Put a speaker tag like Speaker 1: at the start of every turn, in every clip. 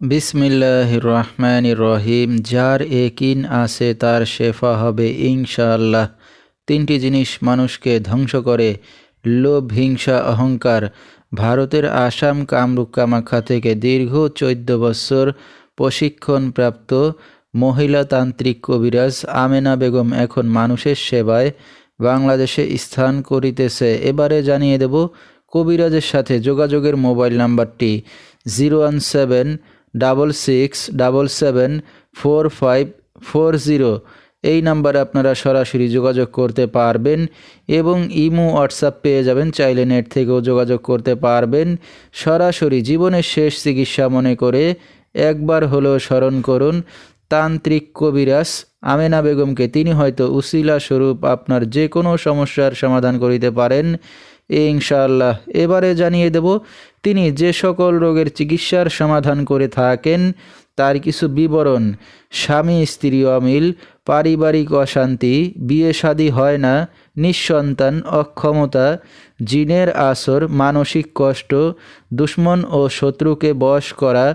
Speaker 1: বিসমিল্লাহ রহমান রহিম। যার একিন আছে তার শেফা হবে ইনশাআল্লাহ। তিনটি জিনিস মানুষকে ধ্বংস করে। লোভ, হিংসা, অহংকার। ভারতের আসাম কামরূপ কামাখ্যা থেকে দীর্ঘ চোদ্দ বছর প্রশিক্ষণপ্রাপ্ত মহিলা তান্ত্রিক কবিরাজ আমেনা বেগম এখন মানুষের সেবায় বাংলাদেশে স্থান করিতেছে। এবারে জানিয়ে দেব, কবিরাজের সাথে যোগাযোগের মোবাইল নাম্বারটি zero one seven double six, double seven, four five, four zero. এই নাম্বারে আপনারা সরাসরি যোগাযোগ করতে পারবেন এবং ইমো, হোয়াটসঅ্যাপ পেয়ে যাবেন। চাইলে নেট থেকেও যোগাযোগ করতে পারবেন। সরাসরি জীবনের শেষ চিকিৎসা মনে করে একবার হলেও স্মরণ করুন, তান্ত্রিক কবিরাজ আমেনা বেগমকে। তিনি হয়তো উসিলা স্বরূপ আপনার যে কোনো সমস্যার সমাধান করিতে পারেন। ইনশাআল্লাহ। এবারে জানিয়ে দেব, তিনি যে সকল রোগের চিকিৎসার সমাধান করে থাকেন, তার কিছু বিবরণ। স্বামী, স্ত্রী অমিল, পারিবারিক অশান্তি, বিয়ে শাদী হয় না, নিঃসন্তান, অক্ষমতা, জিনের আসর, মানসিক কষ্ট, দুশ্মন ও শত্রুকে বশ করা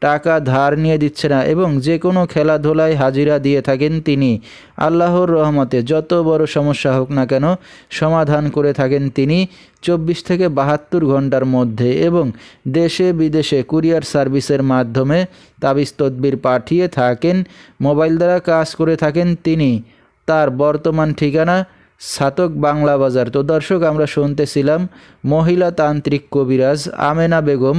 Speaker 1: টাকা ধার নিয়ে দিচ্ছে না এবং যে কোনো খেলাধুলায় হাজিরা দিয়ে থাকেন তিনি। আল্লাহর রহমতে যত বড় সমস্যা হোক না কেন সমাধান করে থাকেন তিনি চব্বিশ থেকে বাহাত্তর ঘণ্টার মধ্যে এবং দেশে বিদেশে কুরিয়ার সার্ভিসের মাধ্যমে তাবিজ তদবির পাঠিয়ে থাকেন, মোবাইল দ্বারা কাজ করে থাকেন তিনি। তার বর্তমান ঠিকানা সাতক বাংলা বাজার। তো দর্শক, আমরা শুনতেছিলাম মহিলা তান্ত্রিক কবিরাজ আমেনা বেগম